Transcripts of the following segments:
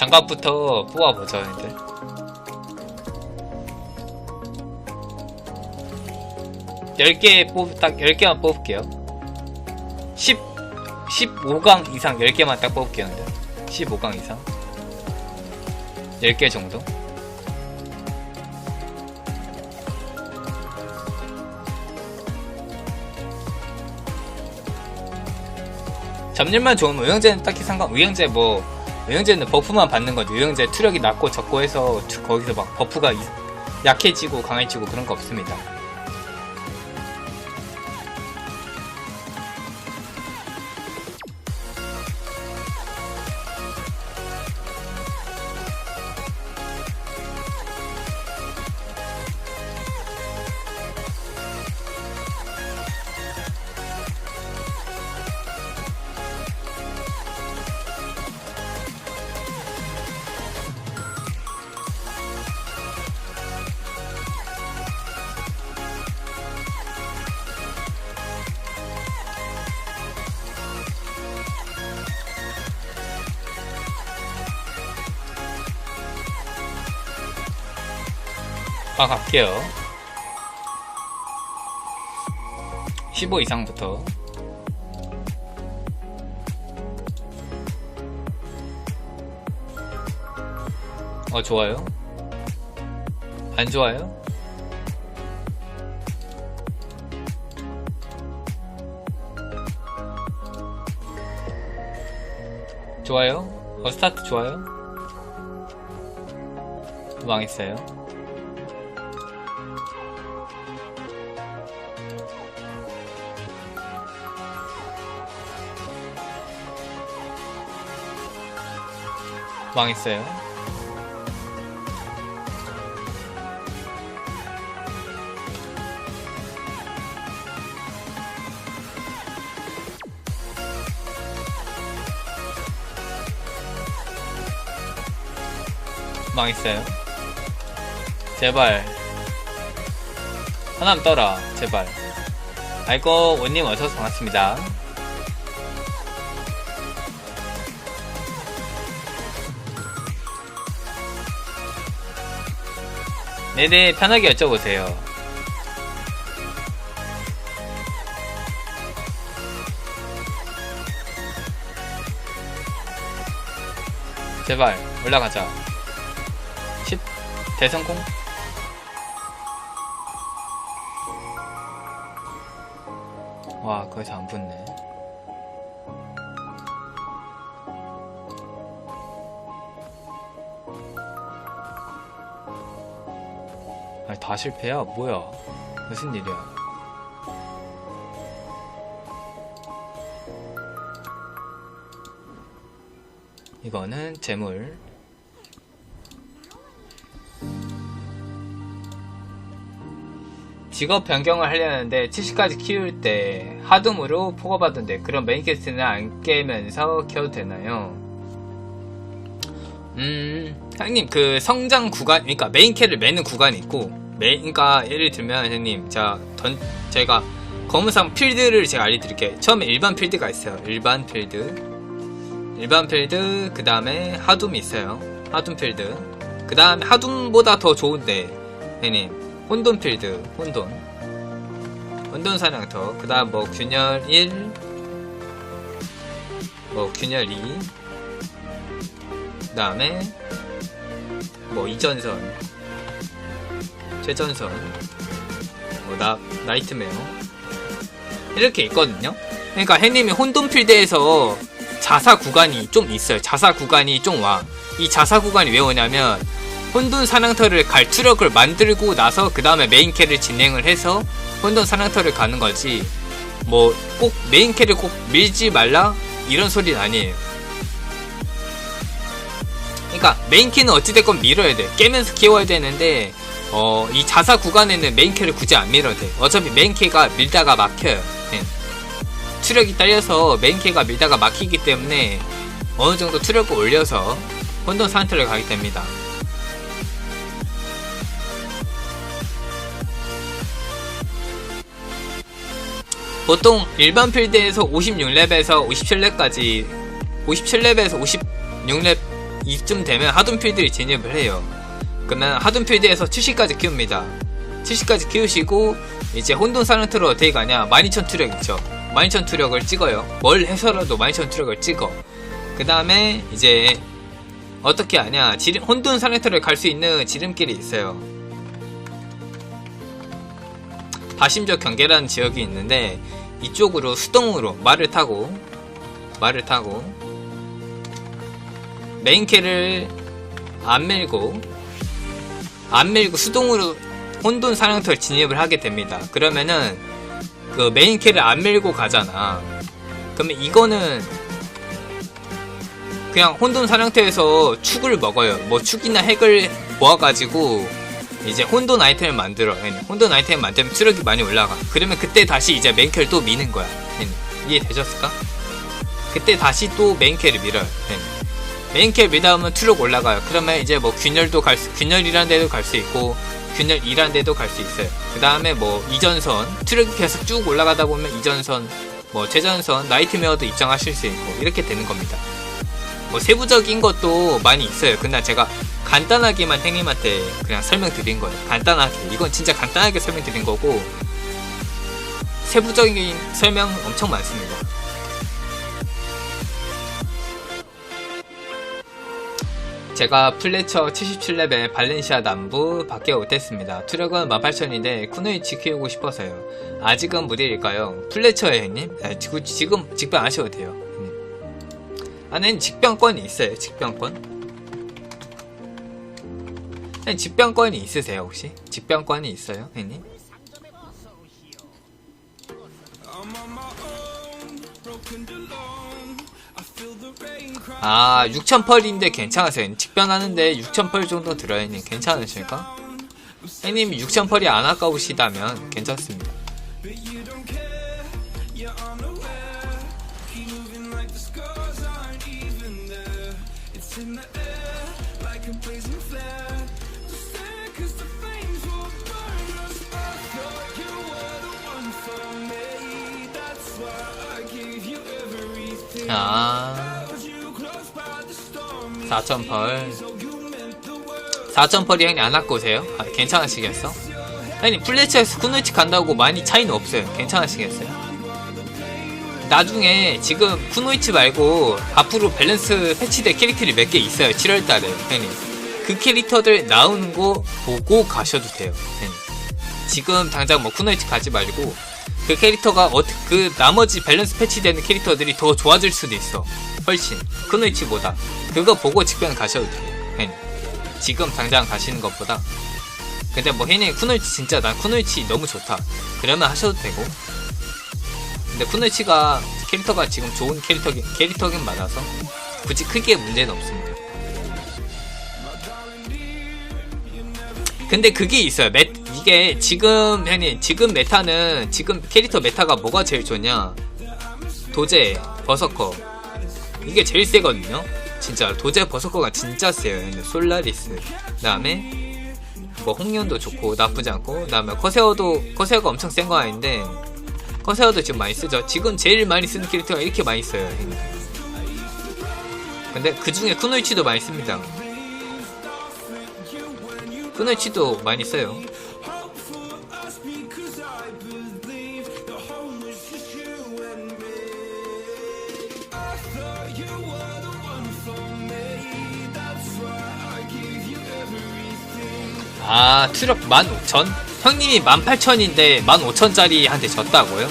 장갑부터 뽑아보죠, 이제. 열개 뽑, 딱 10개만 뽑을게요. 10, 15강 이상 10개만 딱 뽑을게요, 근데. 15강 이상. 10개 정도? 잡일만 좋으면 의형제는 딱히 상관, 의형제 뭐, 의형제는 버프만 받는 거지. 의형제 투력이 낮고 적고 해서 투- 거기서 막 버프가 이- 약해지고 강해지고 그런 거 없습니다. 아, 갈게요. 15 이상부터. 어, 좋아요. 안 좋아요? 좋아요? 어, 스타트 좋아요? 망했어요. 망했어요. 망했어요. 제발. 하나만 떠라. 제발. 아이고, 원님 어서서 반갑습니다. 네네, 편하게 여쭤보세요. 제발, 올라가자. 10, 대성공? 와, 거기서 안 붙네. 다 실패야? 뭐야? 무슨 일이야? 이거는 재물. 직업 변경을 하려는데 70까지 키울 때 하둠으로 포괄받던데 그럼 메인 캐스트는 안 깨면서 켜도 되나요? 음, 형님 그 성장 구간, 그러니까 메인 캐를 매는 구간이 있고, 메인, 그러니까 예를 들면 형님, 자, 던, 제가 검은상 필드를 제가 알려드릴게요. 처음에 일반 필드가 있어요. 일반 필드, 일반 필드, 그 다음에 하둠이 있어요. 하둠 필드, 그 다음에 하둠보다 더 좋은데, 형님, 혼돈 필드, 혼돈, 혼돈 사냥터, 그 다음 뭐 균열 1, 뭐 균열 2. 그 다음에 뭐 이전선 최전선 뭐 나, 나이트메어. 이렇게 있거든요. 그러니까 해님이 혼돈필드에서 자사 구간이 좀 있어요. 자사 구간이 좀 와. 이 자사 구간이 왜 오냐면 혼돈 사냥터를 갈 투력을 만들고 나서 그 다음에 메인 캐를 진행을 해서 혼돈 사냥터를 가는 거지. 뭐 꼭 메인 캐를 꼭 밀지 말라? 이런 소리는 아니에요. 그러니까 메인 키는 어찌됐건 밀어야 돼. 깨면서 키워야 되는데 어, 이 자사 구간에는 메인키를 굳이 안 밀어도 돼. 어차피 메인키가 밀다가 막혀요. 네. 투력이 딸려서 메인키가 밀다가 막히기 때문에 어느 정도 투력을 올려서 혼돈 상태를 가게 됩니다. 보통 일반 필드에서 56렙에서 57렙까지 57렙에서 56렙 이쯤 되면 하둔 필드를 진입을 해요. 그러면 하둔필드에서 70까지 키웁니다. 70까지 키우시고 이제 혼돈 사령트로 어떻게 가냐? 12,000 투력 있죠. 12,000 투력을 찍어요. 뭘 해서라도 12,000 투력을 찍어. 그 다음에 이제 어떻게 하냐? 지름, 혼돈 사령트를 갈 수 있는 지름길이 있어요. 바심적 경계라는 지역이 있는데 이쪽으로 수동으로 말을 타고 말을 타고 메인캐를 안 밀고 안 밀고 수동으로 혼돈 사령터에 진입을 하게 됩니다. 그러면은 그 메인 캐를 안 밀고 가잖아. 그러면 이거는 그냥 혼돈 사령터에서 축을 먹어요. 뭐 축이나 핵을 모아가지고 이제 혼돈 아이템을 만들어. 혼돈 아이템 만들면 수력이 많이 올라가. 그러면 그때 다시 이제 메인 캐를 또 미는 거야. 이해되셨을까? 그때 다시 또 메인 캐를 밀어요. 메인 캐를 밀다 보면 투력 올라가요. 그러면 이제 뭐 균열도 갈 수, 균열이라는 데도 갈 수 있고 균열 2라는 데도 갈 수 있어요. 그 다음에 뭐 이전선 트랙이 계속 쭉 올라가다 보면 이전선 뭐 최전선 나이트메어도 입장하실 수 있고 이렇게 되는 겁니다. 뭐 세부적인 것도 많이 있어요. 근데 제가 간단하게만 형님한테 그냥 설명드린 거예요. 간단하게 이건 진짜 간단하게 설명드린 거고 세부적인 설명 엄청 많습니다. 제가 플래처 77레벨 발렌시아 남부 밖에 못했습니다. 투력은 18,000인데 쿠노이치 키우고 싶어서요. 아직은 무리일까요? 플래처에 형님? 아, 지금, 지금 직병 안 하셔도 돼요. 형님. 안에는 직병권이 있어요. 직병권. 형님, 직병권이 있으세요 혹시? 직병권이 있어요 형님? 아 6,000펄인데 괜찮으세요? 직변하는데 6,000펄 정도 들어야 형님 괜찮으십니까? 형님 6,000펄이 안 아까우시다면 괜찮습니다 아 4,000펄 4,000펄이 형님 안 갖고 오세요? 아, 괜찮으시겠어? 형님 플래치에서 쿠노이치 간다고 많이 차이는 없어요 괜찮으시겠어요? 나중에 지금 쿠노이치 말고 앞으로 밸런스 패치될 캐릭터들이 몇 개 있어요 7월달에 형님 그 캐릭터들 나오는 거 보고 가셔도 돼요 형님 지금 당장 뭐 쿠노이치 가지 말고 그 캐릭터가 어떻게 그 나머지 밸런스 패치되는 캐릭터들이 더 좋아질 수도 있어. 훨씬. 쿠노이치보다. 그거 보고 직변 가셔도 돼요 혜니 지금 당장 가시는 것보다. 근데 뭐 혜니 쿠노이치 진짜 난 쿠노이치 너무 좋다. 그러면 하셔도 되고. 근데 쿠노이치가 캐릭터가 지금 좋은 캐릭터긴 캐릭터긴 맞아서 굳이 크게 문제는 없습니다. 근데 그게 있어요. 메, 이게 지금 형님 지금 메타는 지금 캐릭터 메타가 뭐가 제일 좋냐? 도제, 버서커 이게 제일 세거든요. 진짜 도제 버서커가 진짜 세요. 형님. 솔라리스 그 다음에 뭐 홍련도 좋고 나쁘지 않고 그 다음에 커세어도 커세어가 엄청 센 거 아닌데 커세어도 지금 많이 쓰죠. 지금 제일 많이 쓰는 캐릭터가 이렇게 많이 써요. 형님. 근데 그 중에 쿠노이치도 많이 씁니다. 쿠노이치도 많이 써요. 아, 투력 15,000? 형님이 18,000인데 15,000짜리 한테 졌다고요?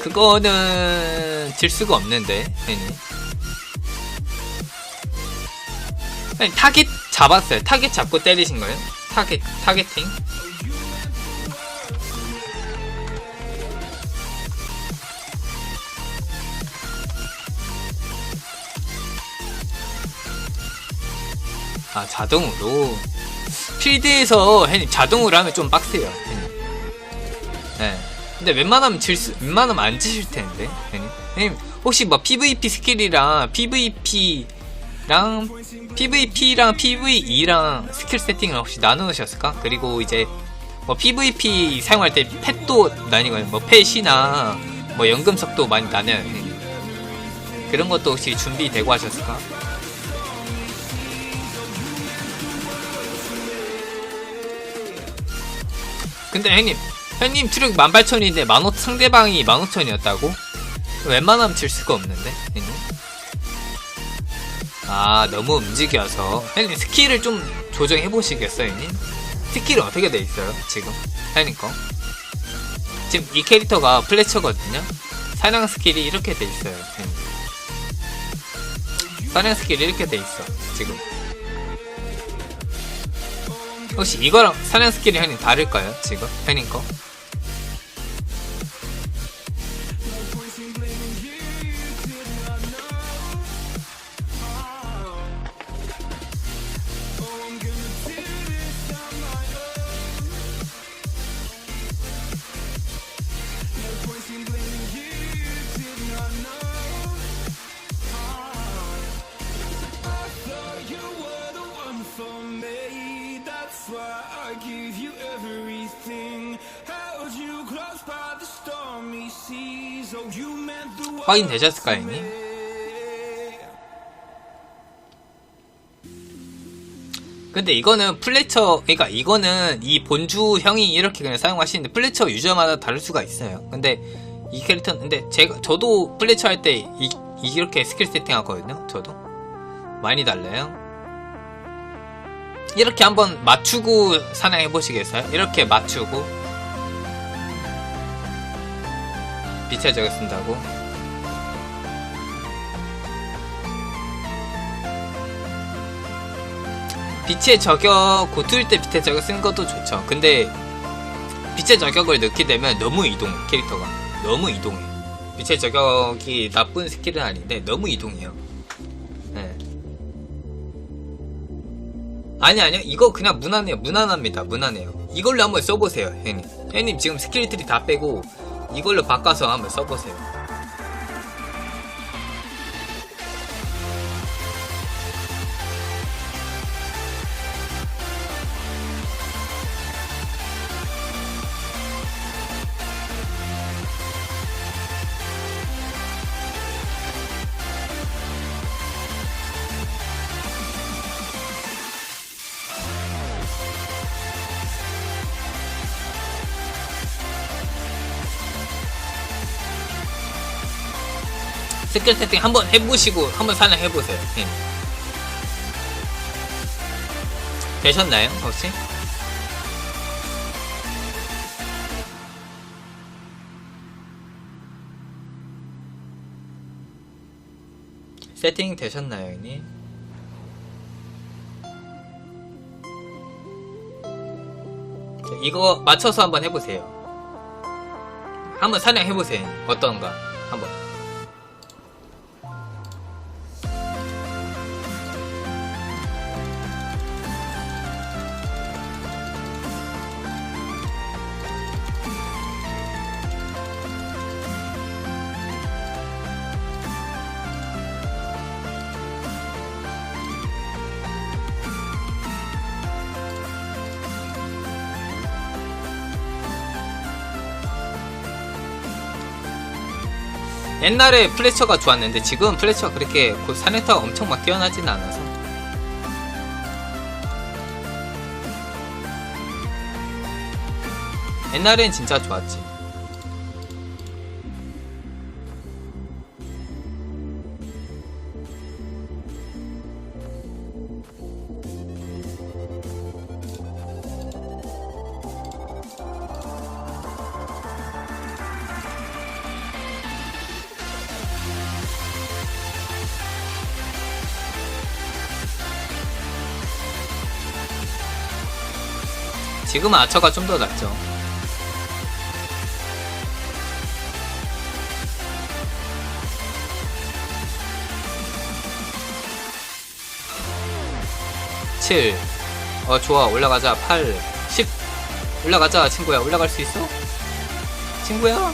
그거는 질 수가 없는데, 형님. 타겟 잡았어요. 타겟 잡고 때리신 거예요? 타겟, 타겟팅? 아, 자동으로. 필드에서 형님 자동으로 하면 좀 빡세요. 형님. 네. 근데 웬만하면 질 수, 웬만하면 안 지실 텐데. 형님. 형님, 혹시 뭐 PVP 스킬이랑 PVP랑 PVP랑 PVE랑 스킬 세팅을 혹시 나누셨을까? 그리고 이제 뭐 PVP 사용할 때 펫도 나뉘고요. 뭐 펫이나 뭐 연금석도 많이 나뉘어요. 그런 것도 혹시 준비되고 하셨을까? 근데 형님, 형님 트럭 18,000인데 15,000 상대방이 15,000이었다고? 웬만하면 질 수가 없는데, 형님. 아, 너무 움직여서. 형님 스킬을 좀 조정해 보시겠어요, 형님? 스킬은 어떻게 돼 있어요, 지금? 형님 거? 지금 이 캐릭터가 플래처거든요? 사냥 스킬이 이렇게 돼 있어요, 형님. 사냥 스킬이 이렇게 돼 있어, 지금. 혹시 이거랑 사냥 스킬이 형님 다를까요? 지금? 형님 거? 확인되셨을까요, 형님? 근데 이거는 플래처, 그러니까 이거는 이 본주 형이 이렇게 그냥 사용하시는데 플래처 유저마다 다를 수가 있어요. 근데 이 캐릭터는 근데 제가 저도 플래처 할 때 이, 이렇게 스킬 세팅 하거든요. 저도 많이 달라요. 이렇게 한번 맞추고 사냥해 보시겠어요? 이렇게 맞추고 빛의 적을 쓴다고. 빛의 저격 고투일 때 빛의 저격 쓰는 것도 좋죠. 근데 빛의 저격을 넣게 되면 너무 이동 캐릭터가 너무 이동해. 빛의 저격이 나쁜 스킬은 아닌데 너무 이동해요. 네. 아니 아니요 이거 그냥 무난해요 무난합니다 무난해요 이걸로 한번 써보세요 형님 형님 지금 스킬들이 다 빼고 이걸로 바꿔서 한번 써보세요 스킬 세팅 한번 해보시고 한번 사냥 해보세요 형님. 되셨나요 혹시? 세팅 되셨나요 형님? 자, 이거 맞춰서 한번 해보세요 한번 사냥해보세요 어떤가 한번 옛날에 플래처가 좋았는데 지금 플래처가 그렇게 그 사네타가 엄청 막 뛰어나진 않아서. 옛날엔 진짜 좋았지 지금은 아처가 좀 더 낫죠. 칠. 어 좋아. 올라가자. 8 10 올라가자 친구야. 올라갈 수 있어? 친구야?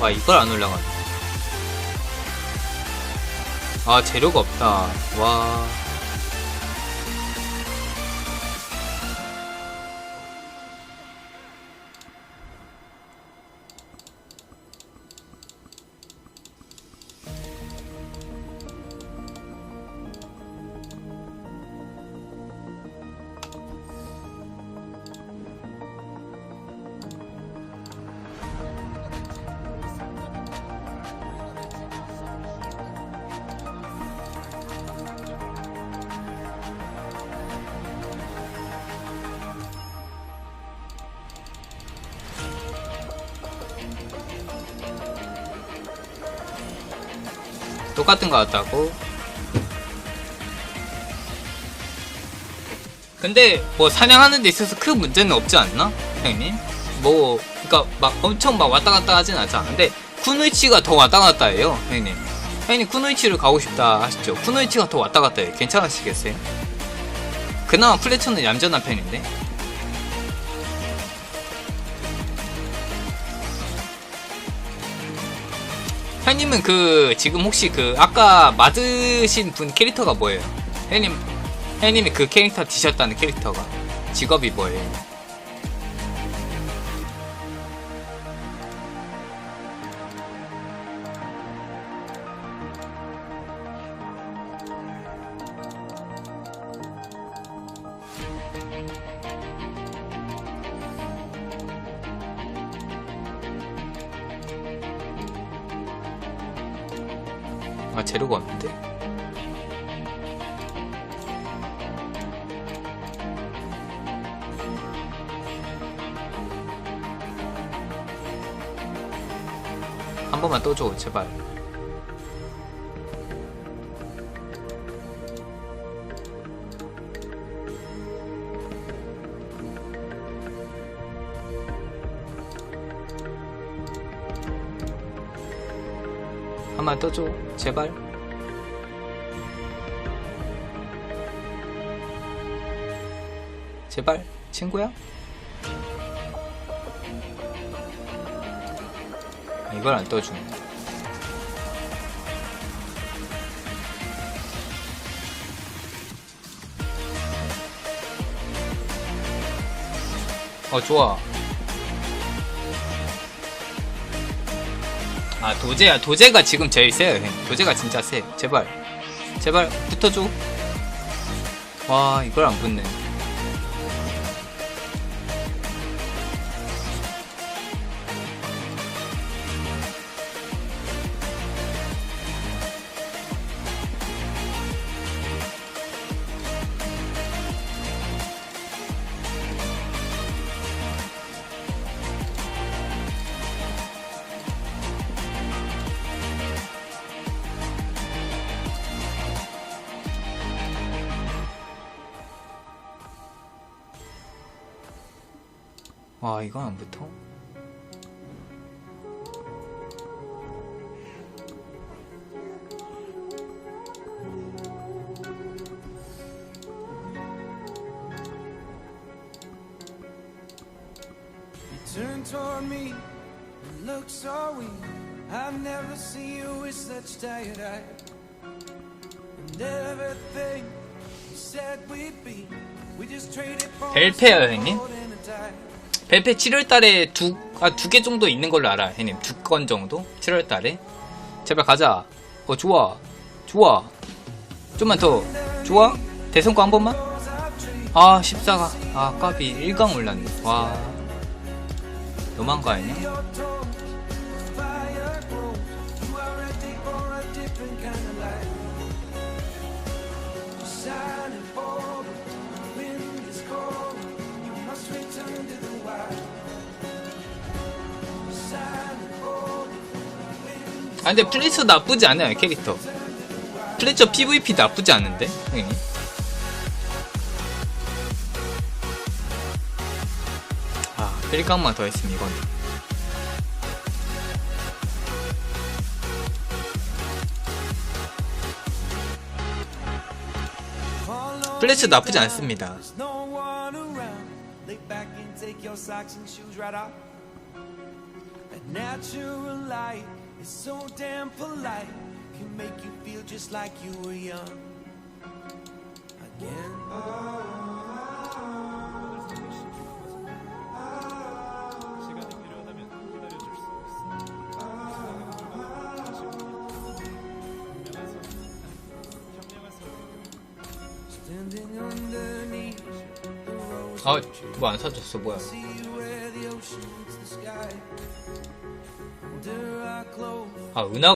와 이걸 안 올라가네. 아 재료가 없다. 와 똑같은 거 같다고 근데 뭐 사냥하는 데 있어서 큰 문제는 없지 않나? 형님? 뭐 그니까 막 엄청 막 왔다 갔다 하진 않잖아 근데 쿠노이치가 더 왔다 갔다 해요 형님 형님 쿠노이치를 가고 싶다 하시죠 쿠노이치가 더 왔다 갔다 해요 괜찮으시겠어요? 그나마 플래처는 얌전한 편인데 형님은 그 지금 혹시 그 아까 맞으신 분 캐릭터가 뭐예요? 형님 형님이 그 캐릭터 드셨다는 캐릭터가 직업이 뭐예요? 아 재료가 없는데? 한 번만 떠줘 제발 한 번 떠줘 제발. 제발 친구야? 아, 이걸 안 떠주네. 어 좋아 아 도제야 도제가 지금 제일 세요 형 도제가 진짜 세. 제발. 제발 붙어줘. 와 이걸 안 붙네 와 이건 안 붙어? Turn toward me and look so weak. I've never seen you with such tired eyes. And everything you said we'd be, we just traded for 벨페요, 형님? 벨페 7월달에 두, 아, 두 개 정도 있는 걸로 알아, 형님. 두 건 정도? 7월달에. 제발 가자. 어, 좋아. 좋아. 좀만 더. 좋아? 대성과 한 번만? 아, 14가. 아, 까비. 1강 올랐네. 와. 너무한 거 아니냐? 아, 근데 플리처 나쁘지 않아요, 캐릭터. 플리처 PVP 나쁘지 않은데, 형님. 아, 1강만 더 했으면 이건. 플래시 나쁘지 않습니다. Is so damn polite. Can make you feel just like you were young. Again. 아, 뭐안 사줬어, 뭐야. 아, 은하